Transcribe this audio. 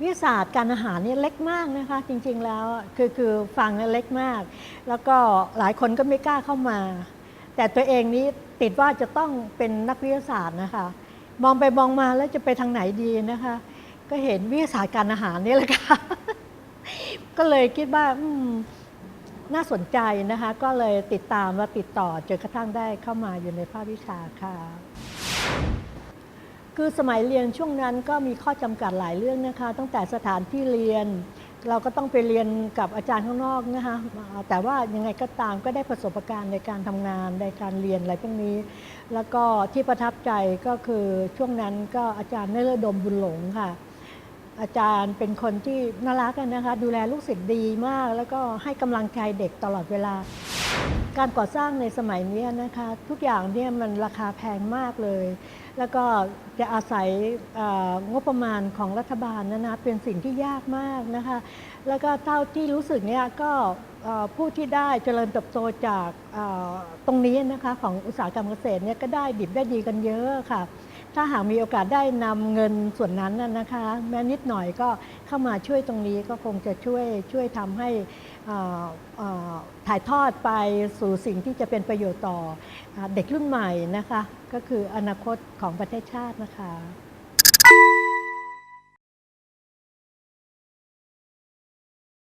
วิทยาศาสตร์การอาหารเนี่ยเล็กมากนะคะ จริงๆแล้วคือคือฟังเนี่ยเล็กมาก แล้วก็หลายคนก็ไม่กล้าเข้ามา แต่ตัวเองนี้ติดว่าจะต้องเป็นนักวิทยาศาสตร์นะคะ มองไปมองมาแล้วจะไปทางไหนดีนะคะ ก็เห็นวิทยาศาสตร์การอาหารนี่แหละค่ะ ก็เลยคิดว่าอืมน่าสนใจนะคะ ก็เลยติดตามและติดต่อจนกระทั่งได้เข้ามาอยู่ในภาควิชาค่ะ คือสมัยเรียนช่วงนั้นก็มีข้อจำกัดหลายเรื่องนะคะ ตั้งแต่สถานที่เรียน เราก็ต้องไปเรียนกับอาจารย์ข้างนอกนะคะแต่ว่ายังไงก็ตามก็ได้ประสบการณ์ในการทำงานในการเรียนอะไรพวกนี้ แล้วก็ที่ประทับใจก็คือช่วงนั้นก็อาจารย์นฤดมบุญหลงค่ะ อาจารย์เป็นคนที่น่ารักนะคะ ดูแลลูกศิษย์ดีมาก แล้วก็ให้กำลังใจเด็กตลอดเวลา การก่อสร้างในสมัยนี้นะคะทุกอย่างเนี่ยมันราคาแพงมากเลย แล้วก็จะอาศัยงบประมาณของรัฐบาลนะนะเป็นสิ่งที่ยากมากนะคะ แล้วก็เท่าที่รู้สึกเนี่ยก็ผู้ที่ได้เจริญเติบโตจากตรงนี้นะคะของอุตสาหกรรมเกษตรเนี่ยก็ได้ดิบได้ดีกันเยอะค่ะ ถ้าหากมีโอกาสได้นำเงินส่วนนั้นนะคะ แม้นิดหน่อยก็เข้ามาช่วยตรงนี้ก็คงจะช่วยช่วยทำให้ ถ่ายทอดไปสู่สิ่งที่จะเป็นประโยชน์ต่ออเด็กรุ่นใหม่นะคะ ก็คืออนาคตของประเทศชาตินะคะ